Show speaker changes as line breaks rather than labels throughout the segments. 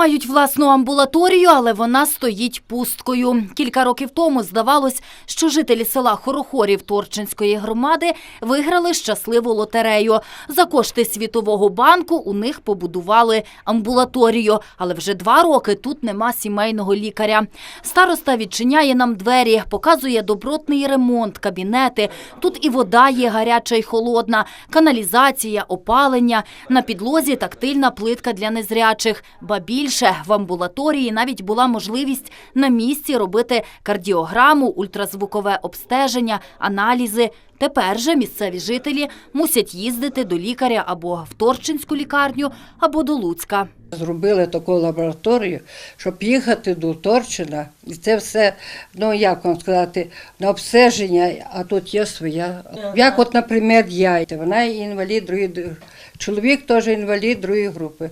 Мають власну амбулаторію, але вона стоїть пусткою. Кілька років тому здавалось, що жителі села Хорохорів Торчинської громади виграли щасливу лотерею. За кошти Світового банку у них побудували амбулаторію, але вже два роки тут нема сімейного лікаря. Староста відчиняє нам двері, показує добротний ремонт, кабінети. Тут і вода є гаряча й холодна, каналізація, опалення. На підлозі тактильна плитка для незрячих. Ба більше в амбулаторії навіть була можливість на місці робити кардіограму, ультразвукове обстеження, аналізи. Тепер же місцеві жителі мусять їздити до лікаря або в Торчинську лікарню, або до Луцька.
Зробили таку лабораторію, щоб їхати до Торчина, і це все, ну як вам сказати, на обстеження, а тут є своя. Як, от, наприклад, я, вона інвалід другої, чоловік теж інвалід другої групи.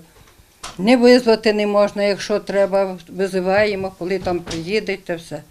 Не визвати не можна, якщо треба, визиваємо, коли там приїдуть, та все.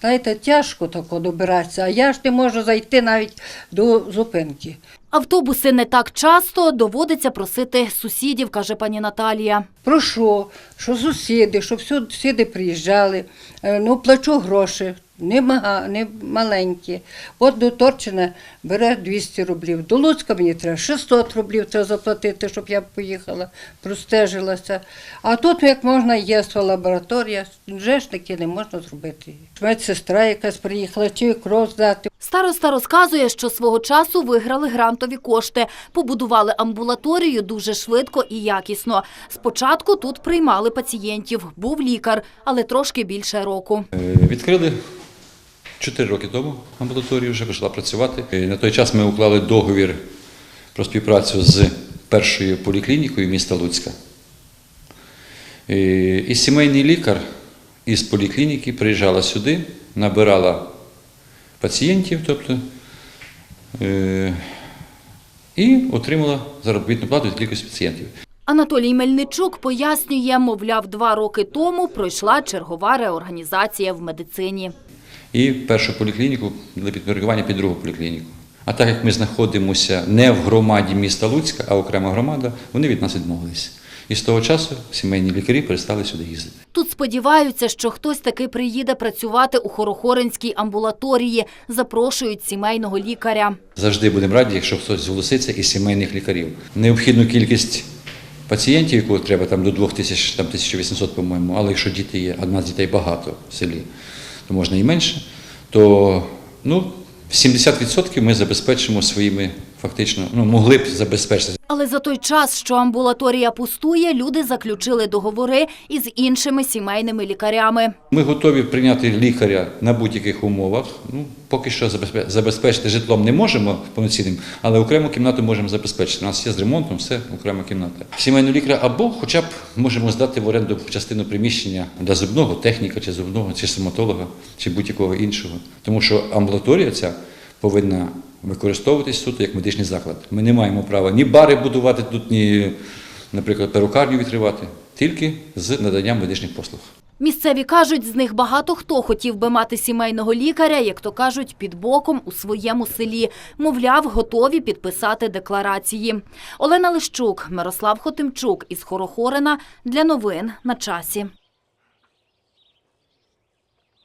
Знаєте, тяжко тако добиратися, а я ж не можу зайти навіть до зупинки.
Автобуси не так часто доводиться просити сусідів, каже пані Наталія.
Прошу, що сусіди, щоб всю- сусіди приїжджали, Е, ну плачу гроші, не, мага, не маленькі. От до Торчина бере 200 рублів, до Луцька мені треба 600 рублів треба заплатити, щоб я поїхала, простежилася. А тут як можна є своя лабораторія, вже ж таки не можна зробити. Медсестра якась приїхала, чи кров здати.
Староста розказує, що свого часу виграли грантові кошти, побудували амбулаторію дуже швидко і якісно. Спочатку тут приймали пацієнтів, був лікар, але трошки більше року.
Е, Відкрили 4 роки тому амбулаторію, вже почала працювати. Е, На той час ми уклали договір про співпрацю з першою поліклінікою міста Луцька. І сімейний лікар із поліклініки приїжджала сюди, набирала пацієнтів, тобто, е, і отримала заробітну плату від кількості пацієнтів.
Анатолій Мельничук пояснює, мовляв, два роки тому пройшла чергова реорганізація в медицині.
І першу поліклініку для підпорядкування під другу поліклініку. А так як ми знаходимося не в громаді міста Луцька, а окрема громада, вони від нас відмовилися. І з того часу сімейні лікарі перестали сюди їздити.
Тут сподіваються, що хтось таки приїде працювати у Хорохоринській амбулаторії, запрошують сімейного лікаря.
Завжди будемо раді, якщо хтось зголоситься із сімейних лікарів. Необхідну кількість пацієнтів, яку треба там до 2000, там 1800, по-моєму, але якщо діти є, а в нас дітей багато в селі, можна і менше, то ну, 70% ми забезпечимо своїми, фактично, ну, могли б забезпечити.
Але за той час, що амбулаторія пустує, люди заключили договори із іншими сімейними лікарями.
Ми готові прийняти лікаря на будь-яких умовах. Ну, поки що забезпе- забезпечити житлом не можемо повноцінним, але окрему кімнату можемо забезпечити. У нас є з ремонтом, все окрема кімната. Сімейного лікаря або хоча б можемо здати в оренду частину приміщення для зубного техніка, чи зубного, чи стоматолога, чи будь-якого іншого. Тому що амбулаторія ця повинна використовуватись суто як медичний заклад. Ми не маємо права ні бари будувати тут, ні, наприклад, перукарню відкривати, тільки з наданням медичних послуг.
Місцеві кажуть, з них багато хто хотів би мати сімейного лікаря, як то кажуть, під боком у своєму селі. Мовляв, готові підписати декларації. Олена Лищук, Мирослав Хотимчук із Хорохорина для новин на часі.